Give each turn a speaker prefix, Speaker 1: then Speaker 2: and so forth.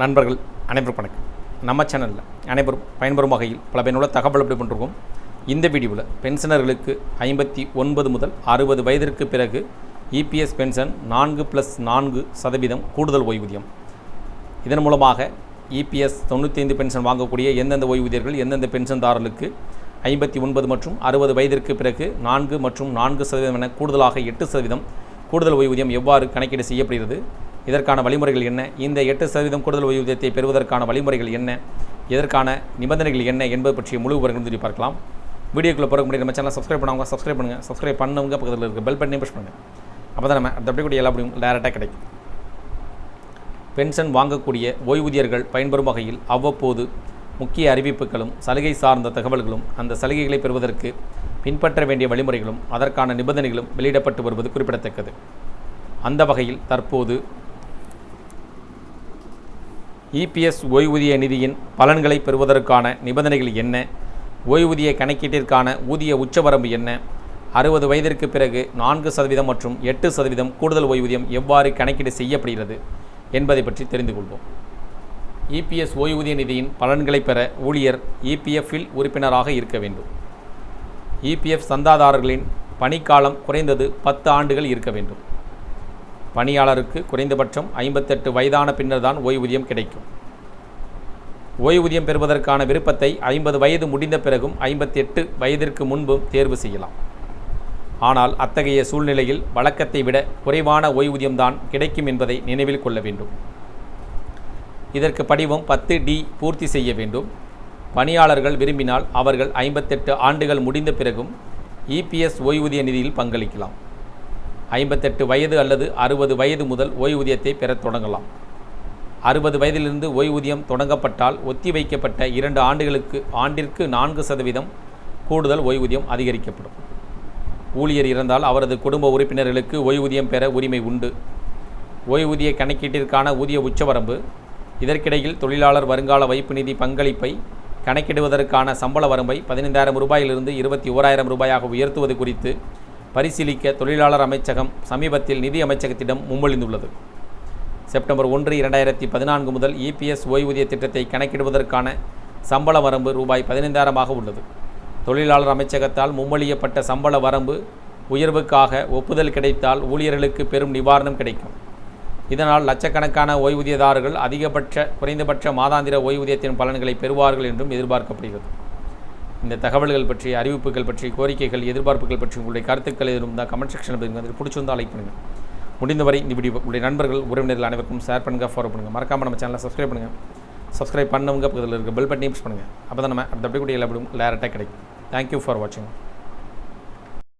Speaker 1: நண்பர்கள் அனைவரும் வணக்கம். நம்ம சேனலில் அனைவரும் பயன்பெறும் வகையில் பல பயனுள்ள தகவல் அப்படி பண்ணிருக்கோம். இந்த வீடியோவில் பென்ஷனர்களுக்கு ஐம்பத்தி ஒன்பது முதல் அறுபது வயதிற்கு பிறகு இபிஎஸ் பென்ஷன் நான்கு ப்ளஸ் நான்கு சதவீதம் கூடுதல் ஓய்வூதியம். இதன் மூலமாக இபிஎஸ் தொண்ணூற்றி ஐந்து பென்ஷன் வாங்கக்கூடிய எந்தெந்த ஓய்வூதியர்கள் எந்தெந்த பென்ஷன்தாரர்களுக்கு ஐம்பத்தி ஒன்பது மற்றும் அறுபது வயதிற்கு பிறகு நான்கு மற்றும் நான்கு சதவீதம் என கூடுதலாக எட்டு சதவீதம் கூடுதல் ஓய்வூதியம் எவ்வாறு கணக்கீடு செய்யப்படுகிறது? இதற்கான வழிமுறைகள் என்ன? இந்த எட்டு சதவீதம் கூடுதல் ஓய்வூதியத்தை பெறுவதற்கான வழிமுறைகள் என்ன? இதற்கான நிபந்தனைகள் என்ன என்பது பற்றிய முழு விவரங்கள் சொல்லி பார்க்கலாம். வீடியோக்குள்ளே போகிற முடியும் நம்ம சேனல் சப்ஸ்கிரைப் பண்ணவங்க சப்ஸ்கிரைப் பண்ணுங்கள் சப்ஸ்கிரைப் பண்ணவங்க பக்கத்தில் இருக்க பெல் பட்டனை ப்ரெஸ் பண்ணுங்கள் அப்போ தான் நம்ம அந்த கூட எல்லா முடியும் டேரெக்டாக கிடைக்கும். பென்ஷன் வாங்கக்கூடிய ஓய்வூதியர்கள் பயன்பெறும் வகையில் அவ்வப்போது முக்கிய அறிவிப்புகளும் சலுகை சார்ந்த தகவல்களும் அந்த சலுகைகளை பெறுவதற்கு பின்பற்ற வேண்டிய வழிமுறைகளும் அதற்கான நிபந்தனைகளும் வெளியிடப்பட்டு வருவது குறிப்பிடத்தக்கது. அந்த வகையில் தற்போது இபிஎஸ் ஓய்வூதிய நிதியின் பலன்களை பெறுவதற்கான நிபந்தனைகள் என்ன? ஓய்வூதிய கணக்கீட்டிற்கான ஊதிய உச்சவரம்பு என்ன? அறுபது வயதிற்கு பிறகு நான்கு சதவீதம் மற்றும் எட்டு சதவீதம் கூடுதல் ஓய்வூதியம் எவ்வாறு கணக்கீடு செய்யப்படுகிறது என்பதை பற்றி தெரிந்து கொள்வோம். இபிஎஸ் ஓய்வூதிய நிதியின் பலன்களை பெற ஊழியர் இபிஎஃப்பில் உறுப்பினராக இருக்க வேண்டும். இபிஎஃப் சந்தாதாரர்களின் பணிக்காலம் குறைந்தது பத்து ஆண்டுகள் இருக்க வேண்டும். பணியாளருக்கு குறைந்தபட்சம் ஐம்பத்தெட்டு வயதான பின்னர் தான் ஓய்வூதியம் கிடைக்கும். ஓய்வூதியம் பெறுவதற்கான விருப்பத்தை ஐம்பது வயது முடிந்த பிறகும் ஐம்பத்தி எட்டு வயதிற்கு முன்பும் தேர்வு செய்யலாம். ஆனால் அத்தகைய சூழ்நிலையில் வழக்கத்தை விட குறைவான ஓய்வூதியம்தான் கிடைக்கும் என்பதை நினைவில் கொள்ள வேண்டும். இதற்கு படிவம் பத்து டி பூர்த்தி செய்ய வேண்டும். பணியாளர்கள் விரும்பினால் அவர்கள் ஐம்பத்தெட்டு ஆண்டுகள் முடிந்த பிறகும் இபிஎஸ் ஓய்வூதிய நிதியில் பங்களிக்கலாம். ஐம்பத்தெட்டு வயது அல்லது அறுபது வயது முதல் ஓய்வூதியத்தை பெறத் தொடங்கலாம். அறுபது வயதிலிருந்து ஓய்வூதியம் தொடங்கப்பட்டால் ஒத்திவைக்கப்பட்ட இரண்டு ஆண்டுகளுக்கு ஆண்டிற்கு நான்கு சதவீதம் கூடுதல் ஓய்வூதியம் அதிகரிக்கப்படும். ஊழியர் இறந்தால் அவரது குடும்ப உறுப்பினர்களுக்கு ஓய்வூதியம் பெற உரிமை உண்டு. ஓய்வூதிய கணக்கீட்டிற்கான ஊதிய உச்சவரம்பு இதற்கிடையில் தொழிலாளர் வருங்கால வைப்பு நிதி பங்களிப்பை கணக்கிடுவதற்கான சம்பள வரம்பை பதினைந்தாயிரம் ரூபாயிலிருந்து இருபத்தி ஓராயிரம் ரூபாயாக உயர்த்துவது குறித்து பரிசீலிக்க தொழிலாளர் அமைச்சகம் சமீபத்தில் நிதி அமைச்சகத்திடம் முன்மொழிந்துள்ளது. செப்டம்பர் ஒன்று இரண்டாயிரத்தி பதினான்கு முதல் இபிஎஸ் ஓய்வூதிய திட்டத்தை கணக்கிடுவதற்கான சம்பள வரம்பு ரூபாய் பதினைந்தாயிரமாக உள்ளது. தொழிலாளர் அமைச்சகத்தால் முன்மொழியப்பட்ட சம்பள வரம்பு உயர்வுக்காக ஒப்புதல் கிடைத்தால் ஊழியர்களுக்கு பெரும் நிவாரணம் கிடைக்கும். இதனால் லட்சக்கணக்கான ஓய்வூதியதாரர்கள் அதிகபட்ச குறைந்தபட்ச மாதாந்திர ஓய்வூதியத்தின் பலன்களை பெறுவார்கள் என்றும் எதிர்பார்க்கப்படுகிறது. இந்த தகவல்கள் பற்றி அறிவிப்புகள் பற்றி கோரிக்கைகள் எதிர்பார்ப்புகள் பற்றி உங்களுடைய கருத்துக்கள் எதுவும் இருந்தால் கமெண்ட் செக்ஷனில் பதிவு அதில் பிடிச்சிருந்தால் லைக் பண்ணுங்கள் முடிந்தவரை இந்த வீடியோ உங்களுடைய நண்பர்கள் உறவினர்கள் அனைவருக்கும் ஷேர் பண்ணுங்கள் ஃபாலோ பண்ணுங்கள் மறக்காமல் நம்ம சேனலை சப்ஸ்கிரைப் பண்ணுங்கள் சப்ஸ்கிரைப் பண்ணவங்க பக்கத்தில் இருக்க பெல் பட்டனையும் ப்ரெஸ் பண்ணுங்கள் அப்போ தான் நம்ம அடுத்த அப்படி கூட எல்லா டேரெக்டாக கிடைக்கும். தேங்க்யூ ஃபார் வாட்சிங்